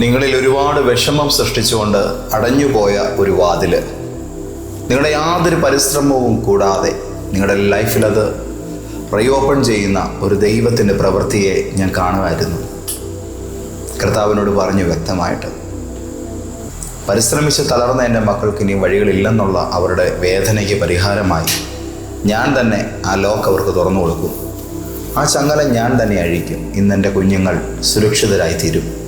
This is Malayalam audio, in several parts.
നിങ്ങളിൽ ഒരുപാട് വിഷമം സൃഷ്ടിച്ചുകൊണ്ട് അടഞ്ഞുപോയ ഒരു വാതിൽ നിങ്ങളുടെ യാതൊരു പരിശ്രമവും കൂടാതെ നിങ്ങളുടെ ലൈഫിൽ അത് റീഓപ്പൺ ചെയ്യുന്ന ഒരു ദൈവത്തിന്റെ പ്രവൃത്തിയെ ഞാൻ കാണുമായിരുന്നു. കർത്താവിനോട് പറഞ്ഞു വ്യക്തമായിട്ട് പരിശ്രമിച്ച് തളർന്ന എന്റെ മക്കൾക്ക് ഇനി വഴികളില്ലെന്നുള്ള അവരുടെ വേദനയ്ക്ക് പരിഹാരമായി ഞാൻ തന്നെ ആ ലോക്ക് അവർക്ക് തുറന്നു കൊടുക്കും. ആ ചങ്ങല ഞാൻ തന്നെ അഴിക്കും. ഇന്ന് എന്റെ കുഞ്ഞുങ്ങൾ സുരക്ഷിതരായി തീരും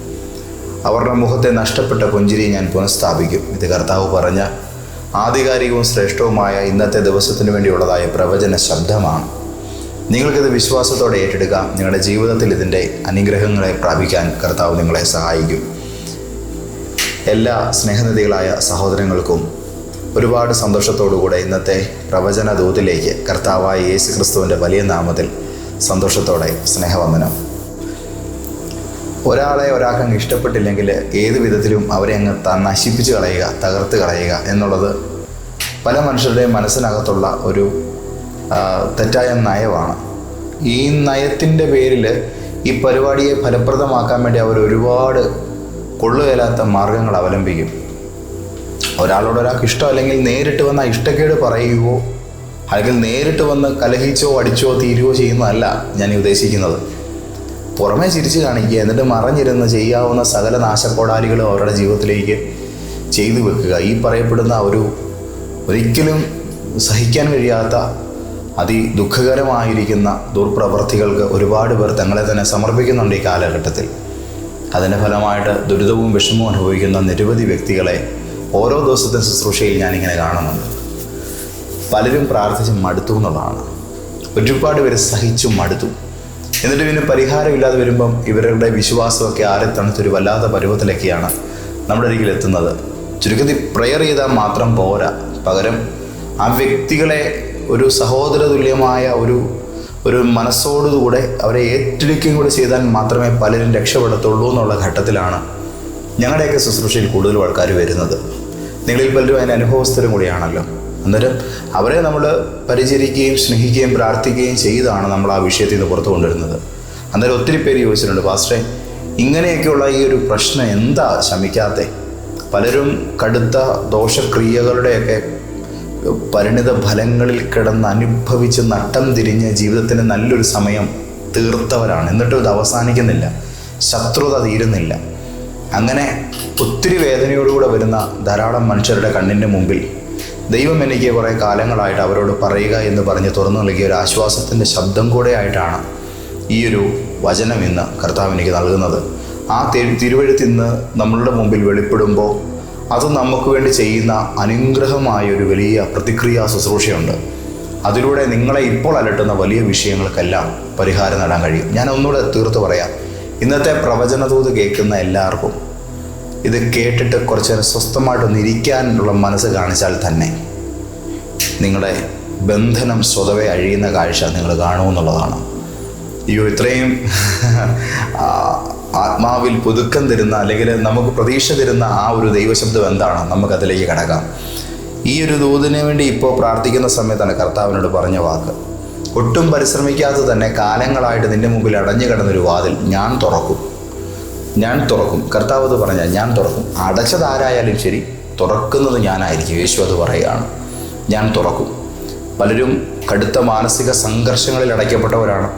അവരുടെ മുഖത്തെ നഷ്ടപ്പെട്ട പുഞ്ചിരി ഞാൻ പുനഃസ്ഥാപിക്കും. ഇത് കർത്താവ് പറഞ്ഞ ആധികാരികവും ശ്രേഷ്ഠവുമായ ഇന്നത്തെ ദിവസത്തിനു വേണ്ടിയുള്ളതായ പ്രവചന ശബ്ദമാണ്. നിങ്ങൾക്കിത് വിശ്വാസത്തോടെ ഏറ്റെടുക്കാം നിങ്ങളുടെ ജീവിതത്തിൽ ഇതിന്റെ അനുഗ്രഹങ്ങളെ പ്രാപിക്കാൻ കർത്താവ് നിങ്ങളെ സഹായിക്കും. എല്ലാ സ്നേഹനിധികളായ സഹോദരങ്ങൾക്കും ഒരുപാട് സന്തോഷത്തോടുകൂടെ ഇന്നത്തെ പ്രവചന ദൂതിലേക്ക് കർത്താവായ യേശു ക്രിസ്തുവിന്റെ വലിയ നാമത്തിൽ സന്തോഷത്തോടെ സ്നേഹവന്ദനം. ഒരാളെ ഒരാൾക്ക് അങ്ങ് ഇഷ്ടപ്പെട്ടില്ലെങ്കിൽ ഏത് വിധത്തിലും അവരെ അങ്ങ് നശിപ്പിച്ച് കളയുക തകർത്ത് കളയുക എന്നുള്ളത് പല മനുഷ്യരുടെയും മനസ്സിനകത്തുള്ള ഒരു തെറ്റായ നയമാണ്. ഈ നയത്തിന്റെ പേരിൽ ഈ പരിപാടിയെ ഫലപ്രദമാക്കാൻ വേണ്ടി അവർ ഒരുപാട് കൊള്ളുകയില്ലാത്ത മാർഗങ്ങൾ അവലംബിക്കും. ഒരാളോട് ഒരാൾക്ക് ഇഷ്ടം അല്ലെങ്കിൽ നേരിട്ട് വന്ന ഇഷ്ടക്കേട് പറയുകയോ അല്ലെങ്കിൽ നേരിട്ട് വന്ന് കലഹിച്ചോ അടിച്ചോ തീരുകയോ ചെയ്യുന്നതല്ല ഞാൻ ഉദ്ദേശിക്കുന്നത്. പുറമേ ചിരിച്ചു കാണിക്കുക എന്നിട്ട് മറഞ്ഞിരുന്ന് ചെയ്യാവുന്ന സകല നാശക്കോടാലികളും അവരുടെ ജീവിതത്തിലേക്ക് ചെയ്തു വെക്കുക. ഈ പറയപ്പെടുന്ന ഒരു ഒരിക്കലും സഹിക്കാൻ കഴിയാത്ത അതി ദുഃഖകരമായിരിക്കുന്ന ദുർപ്രവർത്തികൾക്ക് ഒരുപാട് പേർ തങ്ങളെ തന്നെ സമർപ്പിക്കുന്നുണ്ട് ഈ കാലഘട്ടത്തിൽ. അതിന്റെ ഫലമായിട്ട് ദുരിതവും വിഷമവും അനുഭവിക്കുന്ന നിരവധി വ്യക്തികളെ ഓരോ ദിവസത്തെ ശുശ്രൂഷയിൽ ഞാനിങ്ങനെ കാണുന്നുണ്ട്. പലരും പ്രാർത്ഥിച്ച് മടുത്തു എന്നുള്ളതാണ്. ഒരുപാട് പേര് സഹിച്ചും മടുത്തു. എന്നിട്ട് പിന്നെ പരിഹാരമില്ലാതെ വരുമ്പം ഇവരുടെ വിശ്വാസമൊക്കെ ആരെ തണുത്തൊരു വല്ലാത്ത പരുവത്തിലൊക്കെയാണ് നമ്മുടെ അരികിൽ എത്തുന്നത്. ചുരുക്കത്തിൽ പ്രെയർ ചെയ്താൽ മാത്രം പോരാ. പകരം ആ വ്യക്തികളെ ഒരു സഹോദര തുല്യമായ ഒരു ഒരു മനസ്സോടുകൂടെ അവരെ ഏറ്റെടുക്കുകയും കൂടെ ചെയ്താൽ മാത്രമേ പലരും രക്ഷപ്പെടത്തുള്ളൂ എന്നുള്ള ഘട്ടത്തിലാണ് ഞങ്ങളുടെയൊക്കെ ശുശ്രൂഷയിൽ കൂടുതലും ആൾക്കാർ വരുന്നത്. നിങ്ങളിൽ പലരും അതിന് അനുഭവസ്ഥരും കൂടിയാണല്ലോ. അന്നേരം അവരെ നമ്മൾ പരിചരിക്കുകയും സ്നേഹിക്കുകയും പ്രാർത്ഥിക്കുകയും ചെയ്താണ് നമ്മൾ ആ വിഷയത്തിൽ നിന്ന് പുറത്തു കൊണ്ടുവരുന്നത്. അന്നേരം ഒത്തിരി പേര് ചോദിച്ചിട്ടുണ്ട് പാസ്റ്റേ ഇങ്ങനെയൊക്കെയുള്ള ഈ ഒരു പ്രശ്നം എന്താ ശമിക്കാത്തെ? പലരും കടുത്ത ദോഷക്രിയകളുടെയൊക്കെ പരിണിത ഫലങ്ങളിൽ കിടന്ന് അനുഭവിച്ച് നട്ടം തിരിഞ്ഞ് ജീവിതത്തിന് നല്ലൊരു സമയം തീർത്തവരാണ്. എന്നിട്ടും ഇത് അവസാനിക്കുന്നില്ല. ശത്രുത തീരുന്നില്ല. അങ്ങനെ ഒത്തിരി വേദനയോടുകൂടെ വരുന്ന ധാരാളം മനുഷ്യരുടെ കണ്ണിന്റെ മുമ്പിൽ ദൈവം എനിക്ക് കുറേ കാലങ്ങളായിട്ട് അവരോട് പറയുക എന്ന് പറഞ്ഞ് തുറന്നു നൽകിയ ഒരു ആശ്വാസത്തിന്റെ ശബ്ദം കൂടെ ആയിട്ടാണ് ഈ ഒരു വചനം ഇന്ന് കർത്താവ് എനിക്ക് നൽകുന്നത്. ആ തിരുവഴുത്ത് ഇന്ന് നമ്മളുടെ മുമ്പിൽ വെളിപ്പെടുമ്പോൾ അത് നമുക്ക് വേണ്ടി ചെയ്യുന്ന അനുഗ്രഹമായ ഒരു വലിയ പ്രതിക്രിയാ ശുശ്രൂഷയുണ്ട്. അതിലൂടെ നിങ്ങളെ ഇപ്പോൾ അലട്ടുന്ന വലിയ വിഷയങ്ങൾക്കെല്ലാം പരിഹാരം നേടാൻ കഴിയും. ഞാൻ ഒന്നുകൂടെ തീർത്ത് പറയാം. ഇന്നത്തെ പ്രവചനതൂത് കേൾക്കുന്ന എല്ലാവർക്കും ഇത് കേട്ടിട്ട് കുറച്ച് നേരം സ്വസ്ഥമായിട്ടൊന്ന് ഇരിക്കാനുള്ള മനസ്സ് കാണിച്ചാൽ തന്നെ നിങ്ങളുടെ ബന്ധനം സ്വതവേ അഴിയുന്ന കാഴ്ച നിങ്ങൾ കാണുമെന്നുള്ളതാണ് അയ്യോ ഇത്രയും ആത്മാവിൽ പുതുക്കം തരുന്ന അല്ലെങ്കിൽ നമുക്ക് പ്രതീക്ഷ തരുന്ന ആ ഒരു ദൈവശബ്ദം എന്താണ്? നമുക്കതിലേക്ക് കടക്കാം. ഈ ഒരു ദൂതിന് വേണ്ടി ഇപ്പോൾ പ്രാർത്ഥിക്കുന്ന സമയത്താണ് കർത്താവിനോട് പറഞ്ഞ വാക്ക്. ഒട്ടും പരിശ്രമിക്കാതെ തന്നെ കാലങ്ങളായിട്ട് നിന്റെ മുമ്പിൽ അടഞ്ഞു കിടന്നൊരു വാതിൽ ഞാൻ തുറക്കും. ഞാൻ തുറക്കും. കർത്താവ് പറഞ്ഞാൽ ഞാൻ തുറക്കും. അടച്ചതാരായാലും ശരി തുറക്കുന്നത് ഞാനായിരിക്കും. യേശു അത് പറയുകയാണ്. ഞാൻ തുറക്കും. പലരും കടുത്ത മാനസിക സംഘർഷങ്ങളിൽ അടയ്ക്കപ്പെട്ടവരാണ്.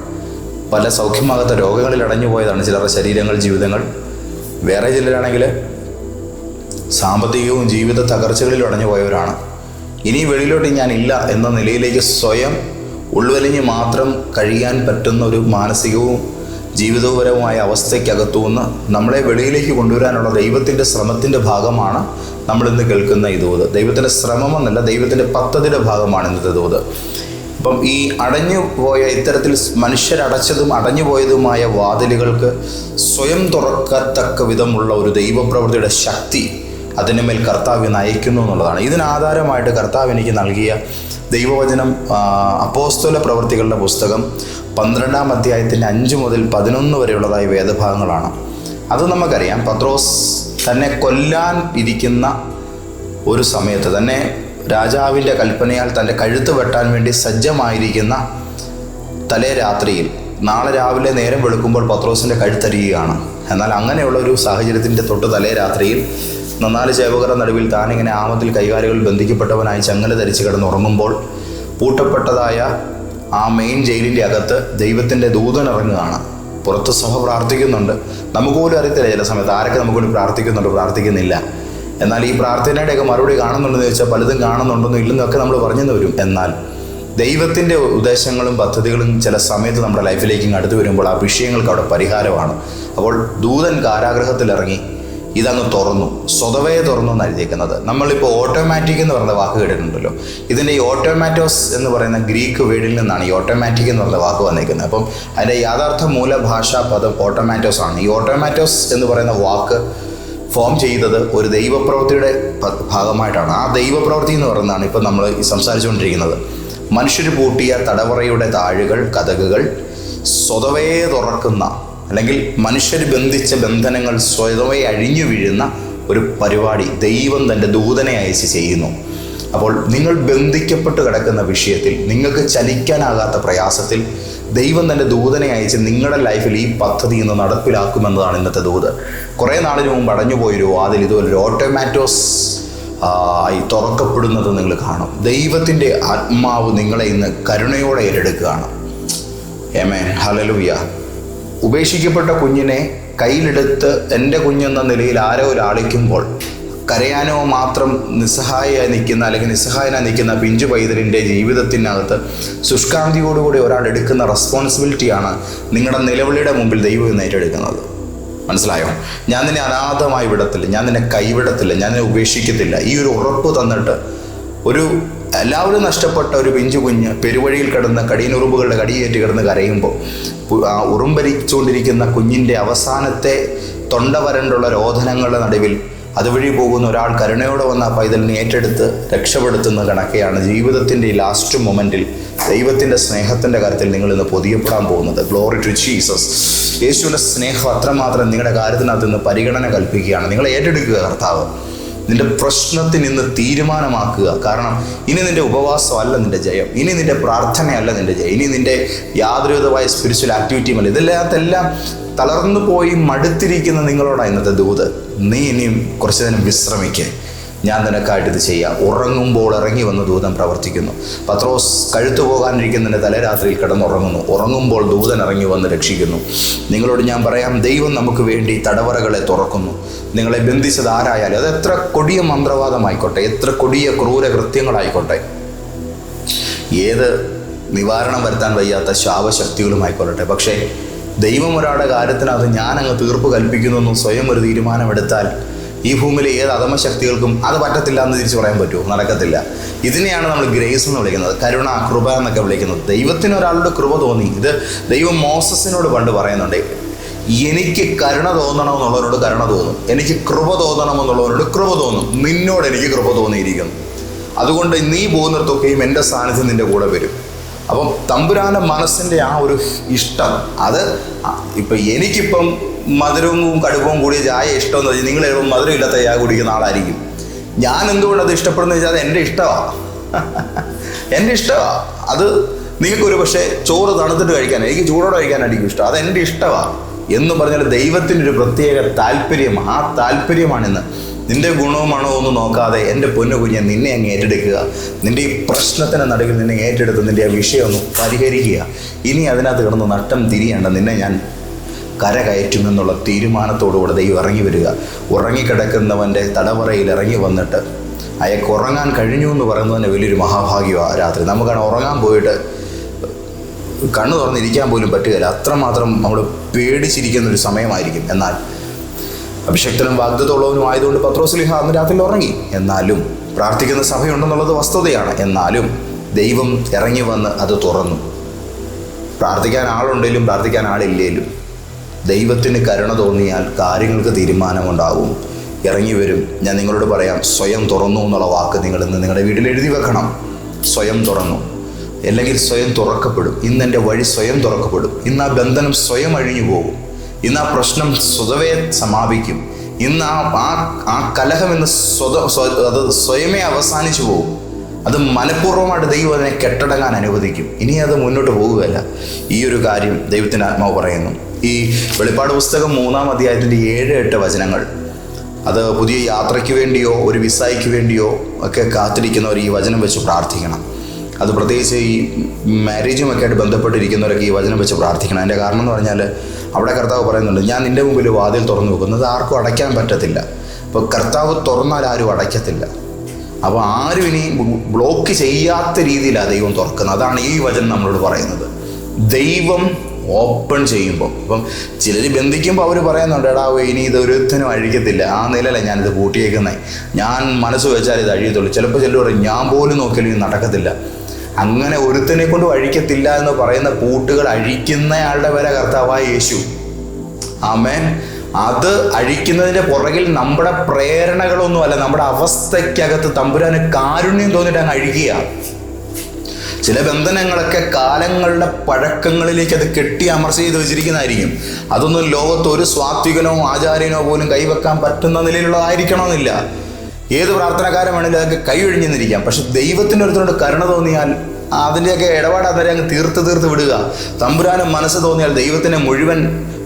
പല സൗഖ്യമാകാത്ത രോഗങ്ങളിൽ അടഞ്ഞു പോയതാണ് ചിലരുടെ ശരീരങ്ങൾ ജീവിതങ്ങൾ. വേറെ ചിലരാണെങ്കിൽ സാമ്പത്തികവും ജീവിത തകർച്ചകളിൽ അടഞ്ഞു പോയവരാണ്. ഇനി വെളിയിലോട്ട് ഞാനില്ല എന്ന നിലയിലേക്ക് സ്വയം ഉൾവലിഞ്ഞ് മാത്രം കഴിയാൻ പറ്റുന്ന ഒരു മാനസികവും ജീവിതപരവുമായ അവസ്ഥയ്ക്കകത്തുനിന്ന് നമ്മളെ വെളിയിലേക്ക് കൊണ്ടുവരാനുള്ള ദൈവത്തിന്റെ ശ്രമത്തിന്റെ ഭാഗമാണ് നമ്മളിന്ന് കേൾക്കുന്ന ഈ തോത് ദൈവത്തിന്റെ ശ്രമമെന്നല്ല ദൈവത്തിന്റെ പദ്ധതിയുടെ ഭാഗമാണ് ഇന്നത്തെ തോത് അപ്പം ഈ അടഞ്ഞു പോയ ഇത്തരത്തിൽ മനുഷ്യരടച്ചതും അടഞ്ഞു പോയതുമായ വാതിലുകൾക്ക് സ്വയം തുറക്കത്തക്ക വിധമുള്ള ഒരു ദൈവപ്രവൃത്തിയുടെ ശക്തി അതിനുമേൽ കർത്താവിന് അയക്കുന്നു എന്നുള്ളതാണ്. ഇതിനാധാരമായിട്ട് കർത്താവ് എനിക്ക് നൽകിയ ദൈവവചനം അപ്പോസ്തല പ്രവൃത്തികളുടെ പുസ്തകം പന്ത്രണ്ടാം അധ്യായത്തിന്റെ അഞ്ച് മുതൽ പതിനൊന്ന് വരെയുള്ളതായ വേദഭാഗങ്ങളാണ്. അത് നമുക്കറിയാം. പത്രോസ് തന്നെ കൊല്ലാൻ ഇരിക്കുന്ന ഒരു സമയത്ത് തന്നെ രാജാവിന്റെ കൽപ്പനയാൽ തന്റെ കഴുത്ത് വെട്ടാൻ വേണ്ടി സജ്ജമായിരിക്കുന്ന തലേ രാത്രിയിൽ നാളെ രാവിലെ നേരം വെളുക്കുമ്പോൾ പത്രോസിന്റെ കഴുത്തരിയുകയാണ്. എന്നാൽ അങ്ങനെയുള്ള ഒരു സാഹചര്യത്തിന്റെ തൊട്ട് തലേ രാത്രിയിൽ നന്നാൽ സേവകരുടെ നടുവിൽ താനിങ്ങനെ ആമത്തിൽ കൈകാലുകൾ ബന്ധിക്കപ്പെട്ടവനായി ചങ്ങല ധരിച്ച് കിടന്നുറങ്ങുമ്പോൾ പൂട്ടപ്പെട്ടതായ ആ മെയിൻ ജയിലിന്റെ അകത്ത് ദൈവത്തിന്റെ ദൂതൻ ഇറങ്ങുകയാണ്. പുറത്ത് സഭ പ്രാർത്ഥിക്കുന്നുണ്ട്. നമുക്ക് പോലും അറിയത്തില്ല ചില സമയത്ത് ആരൊക്കെ നമുക്ക് വേണ്ടി പ്രാർത്ഥിക്കുന്നുണ്ട് പ്രാർത്ഥിക്കുന്നില്ല. എന്നാൽ ഈ പ്രാർത്ഥനയുടെയൊക്കെ മറുപടി കാണുന്നുണ്ടെന്ന് ചോദിച്ചാൽ പലതും കാണുന്നുണ്ടെന്നും ഇല്ലെന്നൊക്കെ നമ്മൾ പറഞ്ഞെന്ന് വരും. എന്നാൽ ദൈവത്തിന്റെ ഉദ്ദേശങ്ങളും പദ്ധതികളും ചില സമയത്ത് നമ്മുടെ ലൈഫിലേക്ക് അടുത്തു വരുമ്പോൾ ആ വിഷയങ്ങൾക്ക് അവിടെ പരിഹാരമാണ്. അപ്പോൾ ദൂതൻ കാരാഗ്രഹത്തിൽ ഇറങ്ങി ഇതങ്ങ് തുറന്നു. സ്വതവേ തുറന്നു എന്ന് എഴുതിയിരിക്കുന്നത് നമ്മളിപ്പോൾ ഓട്ടോമാറ്റിക് എന്ന് പറഞ്ഞ വാക്ക് കേട്ടിട്ടുണ്ടല്ലോ. ഇതിന്റെ ഈ ഓട്ടോമാറ്റോസ് എന്ന് പറയുന്ന ഗ്രീക്ക് വേർഡിൽ നിന്നാണ് ഈ ഓട്ടോമാറ്റിക് എന്ന് പറയുന്ന വാക്ക് വന്നിരിക്കുന്നത്. അപ്പം അതിന്റെ യാഥാർത്ഥ മൂലഭാഷാ പദം ഓട്ടോമാറ്റോസ് ആണ്. ഈ ഓട്ടോമാറ്റോസ് എന്ന് പറയുന്ന വാക്ക് ഫോം ചെയ്തത് ഒരു ദൈവപ്രവൃത്തിയുടെ ഭാഗമായിട്ടാണ്. ആ ദൈവപ്രവൃത്തി എന്ന് പറയുന്നതാണ് ഇപ്പം നമ്മൾ സംസാരിച്ചുകൊണ്ടിരിക്കുന്നത്. മനുഷ്യർ പൂട്ടിയ തടവറയുടെ താഴുകൾ കഥകുകൾ സ്വതവേ തുറക്കുന്ന അല്ലെങ്കിൽ മനുഷ്യർ ബന്ധിച്ച ബന്ധനങ്ങൾ സ്വതവേ അഴിഞ്ഞു വീഴുന്ന ഒരു പരിപാടി ദൈവം തന്റെ ദൂതനെ അയച്ച് ചെയ്യുന്നു. അപ്പോൾ നിങ്ങൾ ബന്ധിക്കപ്പെട്ട് കിടക്കുന്ന വിഷയത്തിൽ നിങ്ങൾക്ക് ചലിക്കാനാകാത്ത പ്രയാസത്തിൽ ദൈവം തന്റെ ദൂതനെ അയച്ച് നിങ്ങളുടെ ലൈഫിൽ ഈ പദ്ധതി ഇന്ന് നടപ്പിലാക്കുമെന്നതാണ് ഇന്നത്തെ ദൂത്. കുറേ നാളിന് മുമ്പ് അടഞ്ഞുപോയൊരു വാതിൽ ഇതുപോലെ ഓട്ടോമാറ്റോസ് ആയി തുറക്കപ്പെടുന്നത് നിങ്ങൾ കാണും. ദൈവത്തിന്റെ ആത്മാവ് നിങ്ങളെ ഇന്ന് കരുണയോടെ ഏറ്റെടുക്കുകയാണ്. ഏമേൻ ഹലലുയ ഉപേക്ഷിക്കപ്പെട്ട കുഞ്ഞിനെ കയ്യിലെടുത്ത് എന്റെ കുഞ്ഞെന്ന നിലയിൽ ആരോ ഒരാളിക്കുമ്പോൾ കരയാനോ മാത്രം നിസ്സഹായയായി നിൽക്കുന്ന അല്ലെങ്കിൽ നിസ്സഹായനായി നിൽക്കുന്ന പിഞ്ചു പൈതലിന്റെ ജീവിതത്തിനകത്ത് ശുഷ്കാന്തിയോടുകൂടി ഒരാൾ എടുക്കുന്ന റെസ്പോൺസിബിലിറ്റിയാണ് നിങ്ങളുടെ നിലവിളിയുടെ മുമ്പിൽ ദൈവം ഏറ്റെടുക്കുന്നത്. മനസ്സിലായോ? ഞാൻ നിന്നെ അനാഥമായി വിടത്തില്ല. ഞാൻ നിന്നെ കൈവിടത്തില്ല. ഞാൻ നിന്നെ ഉപേക്ഷിക്കത്തില്ല. ഈ ഒരു ഉറപ്പ് തന്നിട്ട് ഒരു എല്ലാവരും നഷ്ടപ്പെട്ട ഒരു പിഞ്ചു കുഞ്ഞ് പെരുവഴിയിൽ കിടന്ന് കടിയനുറുമ്പുകളുടെ കടിയേറ്റ് കിടന്ന് കരയുമ്പോൾ ആ ഉറുമ്പരിച്ചുകൊണ്ടിരിക്കുന്ന കുഞ്ഞിന്റെ അവസാനത്തെ തൊണ്ട വരണ്ടുള്ള രോധനങ്ങളുടെ നടുവിൽ അതുവഴി പോകുന്ന ഒരാൾ കരുണയോടെ വന്ന പൈതലിനെ ഏറ്റെടുത്ത് രക്ഷപ്പെടുത്തുന്ന കണക്കെയാണ് ജീവിതത്തിന്റെ ഈ ലാസ്റ്റ് മൊമെന്റിൽ ദൈവത്തിന്റെ സ്നേഹത്തിന്റെ കാര്യത്തിൽ നിങ്ങൾ ഇന്ന് പൊതിയപ്പെടാൻ പോകുന്നത്. ഗ്ലോറി ടു ജീസസ് യേശുവിന്റെ സ്നേഹം അത്രമാത്രം നിങ്ങളുടെ കാര്യത്തിനകത്ത് നിന്ന് പരിഗണന കൽപ്പിക്കുകയാണ്. നിങ്ങളെ ഏറ്റെടുക്കുക കർത്താവ്. നിന്റെ പ്രശ്നത്തിൽ നിന്ന് തീരുമാനമാക്കുക. കാരണം ഇനി നിന്റെ ഉപവാസമല്ല നിന്റെ ജയം. ഇനി നിന്റെ പ്രാർത്ഥനയല്ല നിന്റെ ജയം. ഇനി നിന്റെ യാതൊരുവിധമായ സ്പിരിച്വൽ ആക്ടിവിറ്റിയുമല്ല ഇതെല്ലാത്തെല്ലാം തളർന്നു പോയി മടുത്തിരിക്കുന്ന നിങ്ങളോടാണ് ഇന്നത്തെ ദൂത്. നീ ഇനിയും കുറച്ചു നേരം വിശ്രമിക്കുക ഞാൻ നിനക്കായിട്ട് ഇത് ചെയ്യാം. ഉറങ്ങുമ്പോൾ ഇറങ്ങി വന്ന് ദൂതൻ പ്രവർത്തിക്കുന്നു. പത്രോസ് കഴുത്തു പോകാനിരിക്കുന്നതിന്റെ തലരാത്രിയിൽ കിടന്നുറങ്ങുന്നു. ഉറങ്ങുമ്പോൾ ദൂതൻ ഇറങ്ങി വന്ന് രക്ഷിക്കുന്നു. നിങ്ങളോട് ഞാൻ പറയാം ദൈവം നമുക്ക് വേണ്ടി തടവറകളെ തുറക്കുന്നു. നിങ്ങളെ ബന്ധിച്ചത് ആരായാലും അത് എത്ര കൊടിയ മന്ത്രവാദമായിക്കോട്ടെ എത്ര കൊടിയ ക്രൂര കൃത്യങ്ങളായിക്കോട്ടെ ഏത് നിവാരണം വരുത്താൻ വയ്യാത്ത ശാപശക്തികളുമായിക്കൊള്ളട്ടെ. പക്ഷേ ദൈവം ഒരാളുടെ കാര്യത്തിനകത്ത് ഞാൻ അങ്ങ് തീർപ്പ് കൽപ്പിക്കുന്നു സ്വയം ഒരു തീരുമാനമെടുത്താൽ ഈ ഭൂമിയിലെ ഏത് അധമശക്തികൾക്കും അത് പറ്റത്തില്ല എന്ന് തിരിച്ചു പറയാൻ പറ്റുമോ? നടക്കത്തില്ല. ഇതിനെയാണ് നമ്മൾ ഗ്രേസ് എന്ന് വിളിക്കുന്നത്. കരുണ കൃപ എന്നൊക്കെ വിളിക്കുന്നത്. ദൈവത്തിന് ഒരാളുടെ കൃപ തോന്നി. ഇത് ദൈവം മോസസിനോട് പണ്ട് പറയുന്നുണ്ട്. എനിക്ക് കരുണ തോന്നണമെന്നുള്ളവരോട് കരുണ തോന്നും. എനിക്ക് കൃപ തോന്നണമെന്നുള്ളവരോട് കൃപ തോന്നും. നിന്നോട് എനിക്ക് കൃപ തോന്നിയിരിക്കുന്നു. അതുകൊണ്ട് നീ പോകുന്നിടത്തൊക്കെയും എന്റെ സാന്നിധ്യം നിന്റെ കൂടെ വരും. അപ്പം തമ്പുരാന്റെ മനസ്സിന്റെ ആ ഒരു ഇഷ്ടം അത് ഇപ്പം എനിക്കിപ്പം മധുരവും കടുപ്പവും കൂടിയ ചായ ഇഷ്ടമെന്ന് വെച്ചാൽ നിങ്ങൾ ചിലപ്പോൾ മധുരം ഇല്ലാത്ത ചായ കുടിക്കുന്ന ആളായിരിക്കും. ഞാൻ എന്തുകൊണ്ട് അത് ഇഷ്ടപ്പെടുന്നത് വെച്ചാൽ അത് എന്റെ ഇഷ്ടമാണ് എന്റെ ഇഷ്ടമാണ് അത് നിങ്ങൾക്കൊരു പക്ഷേ ചോറ് തണുത്തിട്ട് കഴിക്കാൻ എനിക്ക് ചൂടോടെ കഴിക്കാനായിരിക്കും ഇഷ്ടം. അത് എന്റെ ഇഷ്ടമാണ് എന്ന് പറഞ്ഞാൽ ദൈവത്തിന്റെ ഒരു പ്രത്യേക താല്പര്യം ആ താല്പര്യമാണിന്ന്. നിന്റെ ഗുണവുമാണോ ഒന്നും നോക്കാതെ എന്റെ പൊന്നു കുഞ്ഞെ നിന്നെ അങ്ങ് ഏറ്റെടുക്കുക. നിന്റെ ഈ പ്രശ്നത്തിന് നടുവിൽ നിന്നെ ഏറ്റെടുത്ത് നിന്റെ ആ വിഷയം ഒന്ന് പരിഹരിക്കുക. ഇനി അതിനകത്ത് കിടന്ന് നട്ടം തിരിയേണ്ട നിന്നെ ഞാൻ കര കയറ്റുമെന്നുള്ള തീരുമാനത്തോടുകൂടെ ദൈവം ഇറങ്ങി വരിക. ഉറങ്ങിക്കിടക്കുന്നവന്റെ തടവറയിൽ ഇറങ്ങി വന്നിട്ട് അയാൾക്ക് ഉറങ്ങാൻ കഴിഞ്ഞു എന്ന് പറയുന്നത് തന്നെ വലിയൊരു മഹാഭാഗ്യമാണ് രാത്രി. നമുക്കാണ് ഉറങ്ങാൻ പോയിട്ട് കണ്ണു തുറന്നിരിക്കാൻ പോലും പറ്റുകയില്ല. അത്രമാത്രം നമ്മൾ പേടിച്ചിരിക്കുന്ന ഒരു സമയമായിരിക്കും. എന്നാൽ അഭിഷക്തനും വാഗ്ദത്തുള്ളവനും ആയതുകൊണ്ട് പത്രോസ്ലിഹ അന്ന് രാത്രിയിൽ ഉറങ്ങി. എന്നാലും പ്രാർത്ഥിക്കുന്ന സഭയുണ്ടെന്നുള്ളത് വസ്തുതയാണ്. എന്നാലും ദൈവം ഇറങ്ങി വന്ന് അത് തുറന്നു. പ്രാർത്ഥിക്കാൻ ആളുണ്ടെങ്കിലും പ്രാർത്ഥിക്കാൻ ആളില്ലേലും ദൈവത്തിന് കരുണ തോന്നിയാൽ കാര്യങ്ങൾക്ക് തീരുമാനമുണ്ടാകും. ഇറങ്ങി വരും. ഞാൻ നിങ്ങളോട് പറയാം സ്വയം തുറന്നു എന്നുള്ള വാക്ക് നിങ്ങൾ ഇന്ന് നിങ്ങളുടെ വീട്ടിൽ എഴുതി വെക്കണം. സ്വയം തുറന്നു. അല്ലെങ്കിൽ സ്വയം തുറക്കപ്പെടും. ഇന്ന് എന്റെ വഴി സ്വയം തുറക്കപ്പെടും. ഇന്ന് ആ ബന്ധനം സ്വയം അഴിഞ്ഞു പോകും. ഇന്ന് ആ പ്രശ്നം സ്വതവേ സമാപിക്കും. ഇന്ന് ആ ആ ആ കലഹം ഇന്ന് സ്വത സ്വ- അത് സ്വയമേ അവസാനിച്ചു പോകും. അത് മനഃപൂർവമായിട്ട് ദൈവം അതിനെ കെട്ടടങ്ങാൻ അനുവദിക്കും. ഇനി അത് മുന്നോട്ട് പോകുകയല്ല. ഈ ഒരു കാര്യം ദൈവത്തിന്റെ ആത്മാവ് പറയുന്നു. ഈ വെളിപ്പാട് പുസ്തകം മൂന്നാം അധ്യായത്തിന്റെ ഏഴ് എട്ട് വചനങ്ങൾ. അത് പുതിയ യാത്രയ്ക്ക് വേണ്ടിയോ ഒരു വിസായ്ക്ക് വേണ്ടിയോ ഒക്കെ കാത്തിരിക്കുന്നവർ ഈ വചനം വെച്ച് പ്രാർത്ഥിക്കണം. അത് പ്രത്യേകിച്ച് ഈ മാരേജുമൊക്കെ ആയിട്ട് ബന്ധപ്പെട്ടിരിക്കുന്നവരൊക്കെ ഈ വചനം വെച്ച് പ്രാർത്ഥിക്കണം. അതിന്റെ കാരണം എന്ന് പറഞ്ഞാൽ അവിടെ കർത്താവ് പറയുന്നുണ്ട് ഞാൻ നിന്റെ മുമ്പിൽ വാതിൽ തുറന്നു വെക്കുന്നത് ആർക്കും അടയ്ക്കാൻ പറ്റത്തില്ല. അപ്പോൾ കർത്താവ് തുറന്നാൽ ആരും അടയ്ക്കത്തില്ല. അപ്പോൾ ആരും ഇനി ബ്ലോക്ക് ചെയ്യാത്ത രീതിയിലാണ് ദൈവം തുറക്കുന്നത്. അതാണ് ഈ വചനം നമ്മളോട് പറയുന്നത്. ദൈവം ഓപ്പൺ ചെയ്യുമ്പോൾ ഇപ്പം ചിലർ ബന്ധിക്കുമ്പോൾ അവർ പറയുന്നുണ്ട് എടാ ഇനി ഇത് ഒരുത്തനും അഴിക്കത്തില്ല. ആ നിലയില ഞാനിത് പൂട്ടിയേക്കുന്നത് ഞാൻ മനസ്സ് വെച്ചാൽ ഇത് അഴിയത്തുള്ളൂ. ചിലപ്പോൾ ചിലർ പറയും ഞാൻ പോലും നോക്കിയാലും നടക്കത്തില്ല. അങ്ങനെ ഒരുത്തനെ കൊണ്ട് അഴിക്കത്തില്ല എന്ന് പറയുന്ന പൂട്ടുകൾ അഴിക്കുന്നയാളുടെ വരെ കർത്താവായ യേശു. ആമേൻ. അത് അഴിക്കുന്നതിന്റെ പുറകിൽ നമ്മുടെ പ്രേരണകളൊന്നുമല്ല നമ്മുടെ അവസ്ഥയ്ക്കകത്ത് തമ്പുരാന് കാരുണ്യം തോന്നിയിട്ട് അങ്ങ് അഴിക്കുക ചില ബന്ധനങ്ങളൊക്കെ കാലങ്ങളുടെ പഴക്കങ്ങളിലേക്ക് അത് കെട്ടി അമർച്ച ചെയ്ത് വെച്ചിരിക്കുന്നതായിരിക്കും. അതൊന്നും ലോകത്ത് ഒരു സ്വാത്വികനോ ആചാര്യനോ പോലും കൈവെക്കാൻ പറ്റുന്ന നിലയിലുള്ളതായിരിക്കണമെന്നില്ല. ഏത് പ്രാർത്ഥനക്കാരൻ വേണമെങ്കിലും അതൊക്കെ കൈ ഒഴിഞ്ഞെന്നിരിക്കാം പക്ഷെ ദൈവത്തിന്റെ ഒരുത്തിനോട് കരുണ തോന്നിയാൽ അതിന്റെയൊക്കെ ഇടപാട് അതുവരെ അങ്ങ് തീർത്ത് തീർത്ത് വിടുക. തമ്പുരാനും മനസ്സ് തോന്നിയാൽ ദൈവത്തിനെ മുഴുവൻ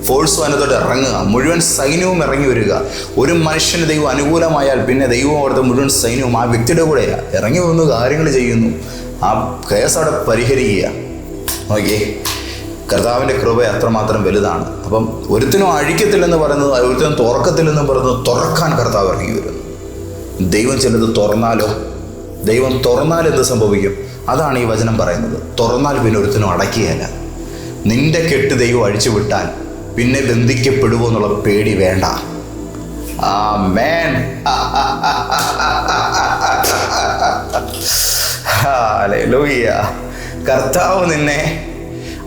ഫോഴ്സും അതിനകത്തോട്ട് ഇറങ്ങുക. മുഴുവൻ സൈന്യവും ഇറങ്ങി വരിക. ഒരു മനുഷ്യന് ദൈവം അനുകൂലമായാൽ പിന്നെ ദൈവം അവിടുത്തെ മുഴുവൻ സൈന്യവും ആ വ്യക്തിയുടെ കൂടെയാണ് ഇറങ്ങി വന്നു കാര്യങ്ങൾ ചെയ്യുന്നു. ആ കേസ് അവിടെ പരിഹരിക്കുക. നോക്കിയേ കർത്താവിന്റെ കൃപ അത്രമാത്രം വലുതാണ്. അപ്പം ഒരുത്തിനും അഴിക്കത്തില്ലെന്ന് പറയുന്നത് ഒരുത്തിനും തുറക്കത്തില്ലെന്ന് പറയുന്നത് തുറക്കാൻ കർത്താവ് ഇറങ്ങി വരുന്നു ദൈവം ചിലത് തുറന്നാലോ? ദൈവം തുറന്നാൽ എന്ത് സംഭവിക്കും? അതാണ് ഈ വചനം പറയുന്നത്. തുറന്നാൽ പിന്നെ ഒരുത്തിനും അടക്കുകയല്ല നിന്റെ കെട്ട് ദൈവം അഴിച്ചു വിട്ടാൽ പിന്നെ ബന്ധിക്കപ്പെടുമോ എന്നുള്ള പേടി വേണ്ട. ആ മേൻ ഹല്ലേലൂയ കർത്താവ് നിന്നെ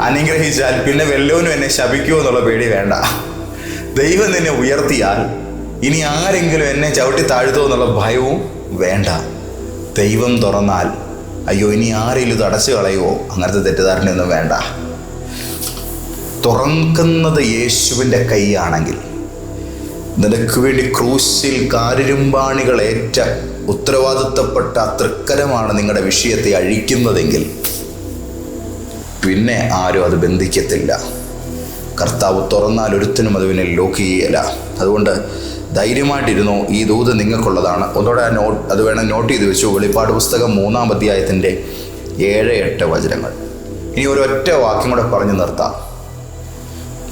അനുഗ്രഹിച്ചാൽ പിന്നെ വല്ലവനും എന്നെ ശപിക്കുമോ എന്നുള്ള പേടി വേണ്ട. ദൈവം നിന്നെ ഉയർത്തിയാൽ ഇനി ആരെങ്കിലും എന്നെ ചവിട്ടി താഴ്ത്തുമോ എന്നുള്ള ഭയവും വേണ്ട. ദൈവം തുറന്നാൽ അയ്യോ ഇനി ആരെങ്കിലും ഇത് അടച്ചു അങ്ങനത്തെ തെറ്റിദ്ധാരണയൊന്നും വേണ്ട. തുറക്കുന്നത് യേശുവിന്റെ കൈയാണെങ്കിൽ നിനക്ക് വേണ്ടി ക്രൂശിൽ കാരിരുമ്പാണികളേറ്റ ഉത്തരവാദിത്തപ്പെട്ട തൃക്കരമാണ് നിങ്ങളുടെ വിഷയത്തെ അഴിക്കുന്നതെങ്കിൽ. പിന്നെ ആരും അത് ബന്ധിക്കത്തില്ല. കർത്താവ് തുറന്നാൽ ഒരുത്തിനും അത് പിന്നെ ലോക്ക് ചെയ്യല അതുകൊണ്ട് ധൈര്യമായിട്ടിരുന്നു ഈ ദൂത് നിങ്ങൾക്കുള്ളതാണ്. ഒന്നുകൂടെ നോട്ട് അത് വേണം നോട്ട് ചെയ്ത് വെച്ചു. വെളിപ്പാട് പുസ്തകം മൂന്നാം അധ്യായത്തിന്റെ ഏഴ് എട്ട് വചനങ്ങൾ. ഇനി ഒരൊറ്റ വാക്യം കൂടെ പറഞ്ഞു നിർത്താം.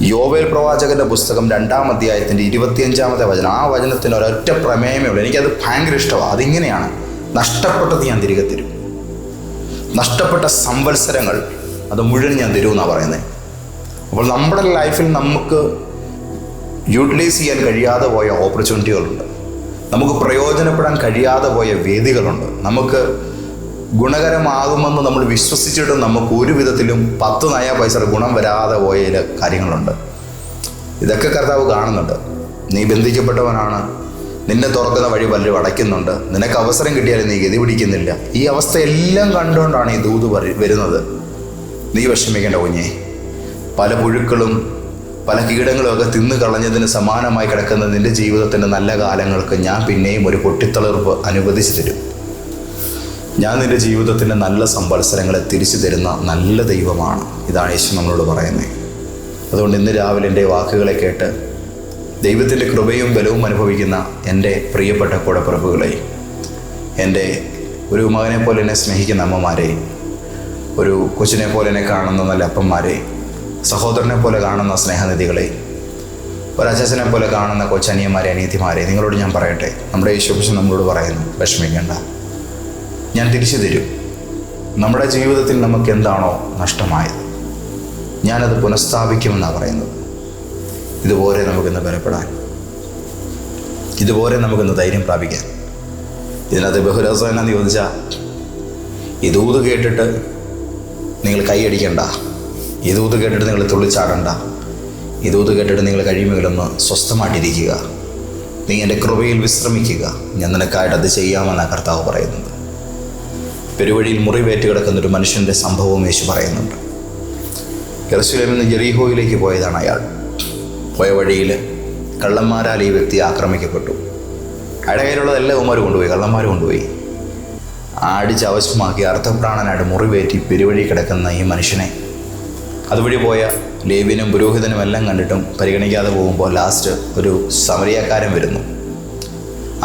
യോവേൽ പ്രവാചകന്റെ പുസ്തകം രണ്ടാം അധ്യായത്തിന്റെ ഇരുപത്തിയഞ്ചാമത്തെ വചനം. ആ വചനത്തിന് ഒരൊറ്റ പ്രമേയമേ ഉള്ളൂ. എനിക്കത് ഭയങ്കര ഇഷ്ടമാണ് അതിങ്ങനെയാണ് നഷ്ടപ്പെട്ടത് ഞാൻ തിരികെ തരും. നഷ്ടപ്പെട്ട സംവത്സരങ്ങൾ അത് മുഴുവൻ ഞാൻ തരുമെന്നാണ് പറയുന്നത് അപ്പോൾ നമ്മുടെ ലൈഫിൽ നമുക്ക് യൂട്ടിലൈസ് ചെയ്യാൻ കഴിയാതെ പോയ ഓപ്പർച്യൂണിറ്റികളുണ്ട്. നമുക്ക് പ്രയോജനപ്പെടാൻ കഴിയാതെ പോയ വേദികളുണ്ട്. നമുക്ക് ഗുണകരമാകുമെന്ന് നമ്മൾ വിശ്വസിച്ചിട്ട് നമുക്ക് ഒരു വിധത്തിലും പത്ത് നയ പൈസ ഗുണം വരാതെ പോയ കാര്യങ്ങളുണ്ട്. ഇതൊക്കെ കർത്താവ് കാണുന്നുണ്ട്. നീ ബന്ധിക്കപ്പെട്ടവനാണ്. നിന്നെ തുറക്കുന്ന വഴി പലരും അടയ്ക്കുന്നുണ്ട്. നിനക്ക് അവസരം കിട്ടിയാലും നീ ഗതി പിടിക്കുന്നില്ല. ഈ അവസ്ഥ എല്ലാം കണ്ടുകൊണ്ടാണ് ഈ ദൂത് വരുന്നത്. നീ വിഷമിക്കേണ്ട കുഞ്ഞേ. പല പുഴുക്കളും പല കീടങ്ങളും ഒക്കെ തിന്നു കളഞ്ഞതിന് സമാനമായി കിടക്കുന്ന നിന്റെ ജീവിതത്തിന്റെ നല്ല കാലങ്ങൾക്ക് ഞാൻ പിന്നെയും ഒരു പൊട്ടിത്തളർപ്പ് അനുവദിച്ചു തരും. ഞാൻ നിന്റെ ജീവിതത്തിന്റെ നല്ല സംവത്സരങ്ങളെ തിരിച്ചു തരുന്ന നല്ല ദൈവമാണ്. ഇതാണ് യേശു നമ്മളോട് പറയുന്നത്. അതുകൊണ്ട് ഇന്ന് രാവിലെ എന്റെ വാക്കുകളെ കേട്ട് ദൈവത്തിന്റെ കൃപയും ബലവും അനുഭവിക്കുന്ന എന്റെ പ്രിയപ്പെട്ട കൂടപ്പിറപ്പുകളെ എന്റെ ഒരു മകനെ പോലെ എന്നെ സ്നേഹിക്കുന്ന അമ്മമാരെ ഒരു കൊച്ചിനെ പോലെ എന്നെ കാണുന്ന നല്ല അപ്പന്മാരെ സഹോദരനെ പോലെ കാണുന്ന സ്നേഹനിധികളെ ഒരച്ഛനെ പോലെ കാണുന്ന കൊച്ചനിയന്മാരെ അനിയത്തിമാരെ നിങ്ങളോട് ഞാൻ പറയട്ടെ. നമ്മുടെ യേശുപക്ഷം നമ്മളോട് പറയുന്നു വിഷമിക്കേണ്ട. ഞാൻ തിരിച്ചു തരും. നമ്മുടെ ജീവിതത്തിൽ നമുക്ക് എന്താണോ നഷ്ടമായത്? ഞാനത് പുനഃസ്ഥാപിക്കുമെന്നാണ് പറയുന്നത്. ഇതുപോലെ നമുക്കിന്ന് ബലപ്പെടാൻ. ഇതുപോലെ നമുക്കിന്ന് ധൈര്യം പ്രാപിക്കാൻ. ഇതിനകത്ത് ബഹുരസം എന്നാന്ന് ചോദിച്ചാൽ ദൂത് കേട്ടിട്ട് നിങ്ങൾ കൈയടിക്കണ്ട ദൂത് കേട്ടിട്ട് നിങ്ങൾ തുള്ളിച്ചാടണ്ട. ദൂത് കേട്ടിട്ട് നിങ്ങൾ കഴിയുമെങ്കിലൊന്ന് സ്വസ്ഥമായിട്ടിരിക്കുക. നീ എന്റെ കൃപയിൽ വിശ്രമിക്കുക. ഞാൻ നിനക്കായിട്ട് അത് ചെയ്യാമെന്നാണ് കർത്താവ് പറയുന്നത്. പെരുവഴിയിൽ മുറിവേറ്റ് കിടക്കുന്ന ഒരു മനുഷ്യന്റെ സംഭവം യേശു പറയുന്നുണ്ട്. യെറുസലേമിൽ നിന്ന് ജെറീഹോയിലേക്ക് പോയതാണ് അയാൾ. പോയ വഴിയിൽ കള്ളന്മാരാൽ ഈ വ്യക്തി ആക്രമിക്കപ്പെട്ടു. അയാളുടെ കയ്യിലുള്ളതെല്ലാം ഉമാർ കൊണ്ടുപോയി കള്ളന്മാർ കൊണ്ടുപോയി. ആടിച്ചവശമാക്കി അർത്ഥപ്രാണനായിട്ട് മുറിവേറ്റി പെരുവഴി കിടക്കുന്ന ഈ മനുഷ്യനെ. അതുവഴി പോയ ലേവ്യനും പുരോഹിതനും എല്ലാം കണ്ടിട്ടും പരിഗണിക്കാതെ പോകുമ്പോൾ ലാസ്റ്റ് ഒരു സമരിയക്കാരൻ വരുന്നു.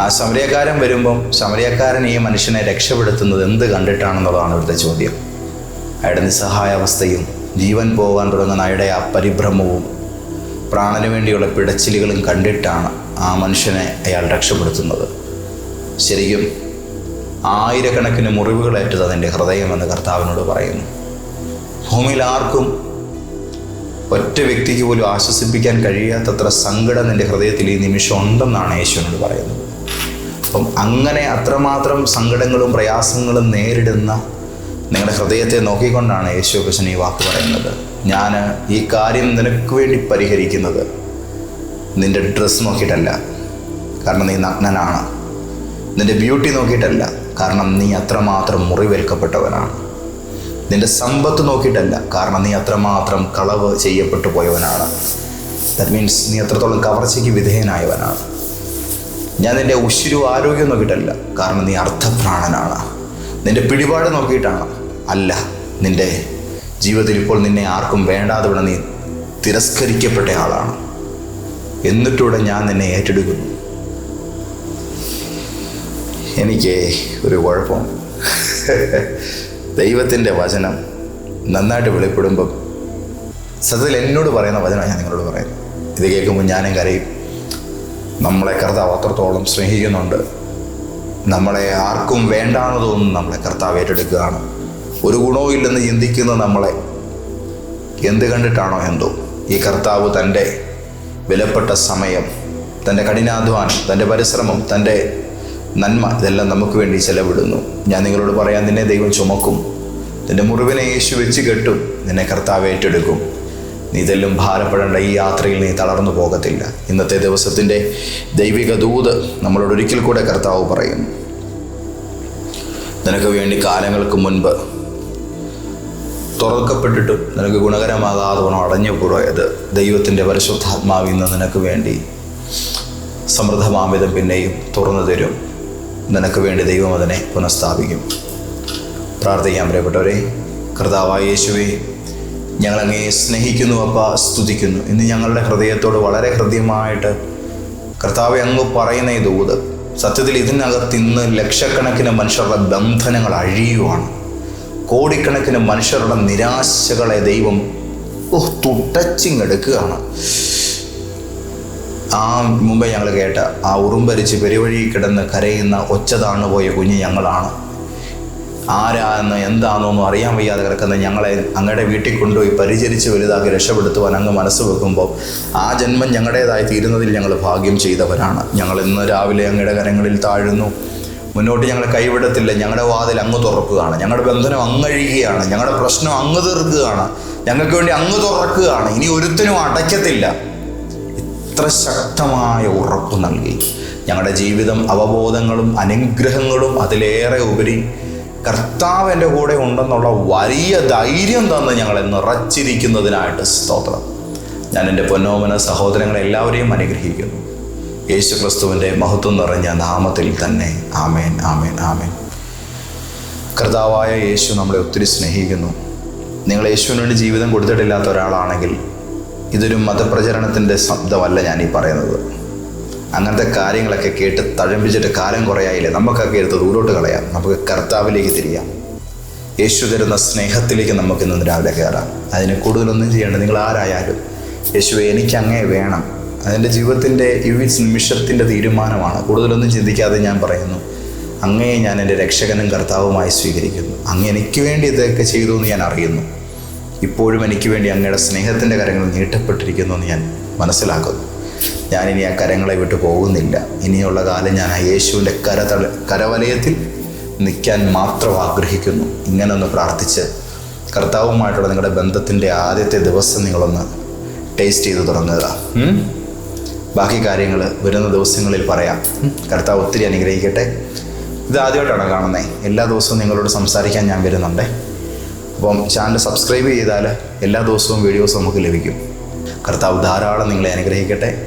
ആ സമരക്കാരൻ വരുമ്പം സമരക്കാരൻ ഈ മനുഷ്യനെ രക്ഷപ്പെടുത്തുന്നത് എന്ത് കണ്ടിട്ടാണെന്നുള്ളതാണ് ഇവിടുത്തെ ചോദ്യം. അയാളുടെ നിസ്സഹായാവസ്ഥയും ജീവൻ പോകാൻ തുടങ്ങുന്ന അയാളുടെ ആ പരിഭ്രമവും പ്രാണന് വേണ്ടിയുള്ള പിടച്ചിലുകളും കണ്ടിട്ടാണ് ആ മനുഷ്യനെ അയാൾ രക്ഷപ്പെടുത്തുന്നത്. ശരിക്കും ആയിരക്കണക്കിന് മുറിവുകളേറ്റത് അതിന്റെ ഹൃദയമെന്ന് കർത്താവിനോട് പറയുന്നു. ഭൂമിയിൽ ആർക്കും ഒറ്റ വ്യക്തിക്ക് പോലും ആശ്വസിപ്പിക്കാൻ കഴിയാത്തത്ര സങ്കടം നിന്റെ ഹൃദയത്തിൽ ഈ നിമിഷം ഉണ്ടെന്നാണ് യേശുവിനോട് പറയുന്നത്. അപ്പം അങ്ങനെ അത്രമാത്രം സങ്കടങ്ങളും പ്രയാസങ്ങളും നേരിടുന്ന നിങ്ങളുടെ ഹൃദയത്തെ നോക്കിക്കൊണ്ടാണ് യേശു കൃഷ്ണൻ ഈ വാക്ക് പറയുന്നത്. ഞാൻ ഈ കാര്യം നിനക്ക് വേണ്ടി പരിഹരിക്കുന്നത് നിന്റെ ഡ്രസ്സ് നോക്കിയിട്ടല്ല. കാരണം നീ നഗ്നനാണ്. നിന്റെ ബ്യൂട്ടി നോക്കിയിട്ടല്ല. കാരണം നീ അത്രമാത്രം മുറിവേൽക്കപ്പെട്ടവനാണ്. നിന്റെ സമ്പത്ത് നോക്കിയിട്ടല്ല. കാരണം നീ അത്രമാത്രം കളവ് ചെയ്യപ്പെട്ടു പോയവനാണ്. ദാറ്റ് മീൻസ് നീ അത്രത്തോളം കവർച്ചയ്ക്ക് വിധേയനായവനാണ്. ഞാൻ നിന്റെ ഉശിരു ആരോഗ്യം നോക്കിയിട്ടല്ല. കാരണം നീ അർത്ഥപ്രാണനാണ്. നിന്റെ പിടിപാട് നോക്കിയിട്ടാണ്. അല്ല നിന്റെ ജീവിതത്തിൽ ഇപ്പോൾ നിന്നെ ആർക്കും വേണ്ടാതെ ഇവിടെ നീ തിരസ്കരിക്കപ്പെട്ട ആളാണ്. എന്നിട്ടൂടെ ഞാൻ നിന്നെ ഏറ്റെടുക്കുന്നു. എനിക്ക് ഒരു കുഴപ്പം. ദൈവത്തിന്റെ വചനം നന്നായിട്ട് വെളിപ്പെടുമ്പം സത്യത്തിൽ എന്നോട് പറയുന്ന വചനമാണ് ഞാൻ നിങ്ങളോട് പറയുന്നത്. ഇത് കേൾക്കുമ്പോൾ ഞാനും കരയും. നമ്മളെ കർത്താവ് അത്രത്തോളം സ്നേഹിക്കുന്നുണ്ട്. നമ്മളെ ആർക്കും വേണ്ടാണതൊന്നും നമ്മളെ കർത്താവ് ഏറ്റെടുക്കുകയാണ്. ഒരു ഗുണവും ഇല്ലെന്ന് ചിന്തിക്കുന്ന നമ്മളെ എന്ത് കണ്ടിട്ടാണോ എന്തോ? ഈ കർത്താവ് തന്റെ വിലപ്പെട്ട സമയം തന്റെ കഠിനാധ്വാനം തന്റെ പരിശ്രമം തന്റെ നന്മ ഇതെല്ലാം നമുക്ക് വേണ്ടി ചെലവിടുന്നു. ഞാൻ നിങ്ങളോട് പറയാൻ നിന്നെ ദൈവം ചുമക്കും. നിന്റെ മുറിവിനെ യേശു വെച്ച് കെട്ടും. നിന്നെ കർത്താവ് ഏറ്റെടുക്കും. നീ ഇതെല്ലാം ഭാരപ്പെടേണ്ട ഈ യാത്രയിൽ നീ തളർന്നു പോകത്തില്ല. ഇന്നത്തെ ദിവസത്തിന്റെ ദൈവിക ദൂത് നമ്മളോട് ഒരിക്കൽ കൂടെ കർത്താവ് പറയുന്നു. നിനക്ക് വേണ്ടി കാലങ്ങൾക്ക് മുൻപ് തുറക്കപ്പെട്ടിട്ടും നിനക്ക് ഗുണകരമാകാതെ ഗുണം അടഞ്ഞു പോയത് ദൈവത്തിന്റെ പരിശുദ്ധാത്മാവിൽ നിന്ന് നിനക്ക് വേണ്ടി സമൃദ്ധമാവിധം പിന്നെയും തുറന്നു തരും. നിനക്ക് വേണ്ടി ദൈവം അതിനെ പുനഃസ്ഥാപിക്കും. പ്രാർത്ഥിക്കാൻ പ്രിയപ്പെട്ടവരെ. കർത്താവായ യേശുവെ ഞങ്ങളങ്ങേ സ്നേഹിക്കുന്നു അപ്പ സ്തുതിക്കുന്നു. ഇന്ന് ഞങ്ങളുടെ ഹൃദയത്തോട് വളരെ ഹൃദ്യമായിട്ട് കർത്താവ് അങ്ങ് പറയുന്ന ഈ ദൂത് സത്യത്തിൽ ഇതിനകത്ത് ഇന്ന് ലക്ഷക്കണക്കിന് മനുഷ്യരുടെ ബന്ധനങ്ങൾ അഴിയുവാണ്. കോടിക്കണക്കിന് മനുഷ്യരുടെ നിരാശകളെ ദൈവം ഓഹ് തുടച്ചിങ്ങെടുക്കുകയാണ്. ആ മുമ്പേ ഞങ്ങൾ കേട്ട ആ ഉറുമ്പരിച്ച് പെരുവഴി കിടന്ന് കരയുന്ന ഒച്ചതാണ് പോയ കുഞ്ഞ് ഞങ്ങളാണ്. ആരാന്ന് എന്താണെന്നൊന്നും അറിയാൻ വയ്യാതെ കിടക്കുന്ന ഞങ്ങളെ അങ്ങയുടെ വീട്ടിൽ കൊണ്ടുപോയി പരിചരിച്ച് വലുതാക്കി രക്ഷപ്പെടുത്തുവാൻ അങ്ങ് മനസ്സ് വെക്കുമ്പോൾ ആ ജന്മം ഞങ്ങളുടേതായി തീരുന്നതിൽ ഞങ്ങൾ ഭാഗ്യം ചെയ്തവരാണ്. ഞങ്ങൾ ഇന്ന് രാവിലെ അങ്ങയുടെ കരങ്ങളിൽ താഴുന്നു. മുന്നോട്ട് ഞങ്ങൾ കൈവിടത്തില്ല. ഞങ്ങളുടെ വാതിൽ അങ്ങ് തുറക്കുകയാണ്. ഞങ്ങളുടെ ബന്ധനം അങ്ങഴിയുകയാണ് ഞങ്ങളുടെ പ്രശ്നം അങ്ങ് തീർക്കുകയാണ്. ഞങ്ങൾക്ക് വേണ്ടി അങ്ങ് തുറക്കുകയാണ്. ഇനി ഒരുത്തിനും അടയ്ക്കത്തില്ല. ഇത്ര ശക്തമായ ഉറപ്പ് നൽകി. ഞങ്ങളുടെ ജീവിതം അവബോധങ്ങളും അനുഗ്രഹങ്ങളും അതിലേറെ ഉപരി കർത്താവ് എന്റെ കൂടെ ഉണ്ടെന്നുള്ള വലിയ ധൈര്യം തന്ന് ഞങ്ങളെ നിറച്ചിരിക്കുന്നതിനായിട്ട് സ്തോത്രം. ഞാൻ എന്റെ പൊന്നോമന സഹോദരങ്ങളെ എല്ലാവരെയും അനുഗ്രഹിക്കുന്നു. യേശു ക്രിസ്തുവിന്റെ മഹത്വം നിറഞ്ഞ നാമത്തിൽ തന്നെ ആമേൻ ആമേൻ ആമേൻ. കർത്താവായ യേശു നമ്മളെ ഒത്തിരി സ്നേഹിക്കുന്നു. നിങ്ങൾ യേശുവിന് വേണ്ടി ജീവിതം കൊടുത്തിട്ടില്ലാത്ത ഒരാളാണെങ്കിൽ ഇതൊരു മതപ്രചരണത്തിന്റെ ശബ്ദമല്ല ഞാൻ ഈ പറയുന്നത്. അങ്ങനത്തെ കാര്യങ്ങളൊക്കെ കേട്ട് തഴമ്പിച്ചിട്ട് കാലം കുറയായില്ലേ? നമുക്കൊക്കെ എടുത്ത് ദൂരോട്ട് കളയാം. നമുക്ക് കർത്താവിലേക്ക് തിരിയാം. യേശു തരുന്ന സ്നേഹത്തിലേക്ക് നമുക്ക് ഇന്ന് രാവിലെ കയറാം. അതിന് കൂടുതലൊന്നും ചെയ്യേണ്ട. നിങ്ങൾ ആരായാലും യേശു എനിക്ക് അങ്ങേ വേണം. അതിന്റെ ജീവിതത്തിന്റെ ഈ നിമിഷത്തിന്റെ തീരുമാനമാണ്. കൂടുതലൊന്നും ചിന്തിക്കാതെ ഞാൻ പറയുന്നു അങ്ങയെ ഞാൻ എന്റെ രക്ഷകനും കർത്താവുമായി സ്വീകരിക്കുന്നു. അങ്ങ് എനിക്ക് വേണ്ടി ഇതൊക്കെ ചെയ്തു എന്ന് ഞാൻ അറിയുന്നു. ഇപ്പോഴും എനിക്ക് വേണ്ടി അങ്ങയുടെ സ്നേഹത്തിന്റെ കരങ്ങൾ നീട്ടപ്പെട്ടിരിക്കുന്നു എന്ന് ഞാൻ മനസ്സിലാക്കുന്നു. ഞാനിനി ആ കരങ്ങളെ വിട്ടു പോകുന്നില്ല. ഇനിയുള്ള കാലം ഞാൻ ആ യേശുവിന്റെ കരതള കരവലയത്തിൽ നിൽക്കാൻ മാത്രം ആഗ്രഹിക്കുന്നു. ഇങ്ങനെ ഒന്ന് പ്രാർത്ഥിച്ച് കർത്താവുമായിട്ടുള്ള നിങ്ങളുടെ ബന്ധത്തിന്റെ ആദ്യത്തെ ദിവസം നിങ്ങളൊന്ന് ടേസ്റ്റ് ചെയ്ത് തുടങ്ങുക. ബാക്കി കാര്യങ്ങൾ വരുന്ന ദിവസങ്ങളിൽ പറയാം? കർത്താവ് ഒത്തിരി അനുഗ്രഹിക്കട്ടെ. ഇത് ആദ്യമായിട്ടാണ് കാണുന്നത് എല്ലാ ദിവസവും നിങ്ങളോട് സംസാരിക്കാൻ ഞാൻ വരുന്നുണ്ട്. അപ്പം ചാനൽ സബ്സ്ക്രൈബ് ചെയ്താൽ എല്ലാ ദിവസവും വീഡിയോസ് നമുക്ക് ലഭിക്കും. കർത്താവ് ധാരാളം നിങ്ങളെ അനുഗ്രഹിക്കട്ടെ.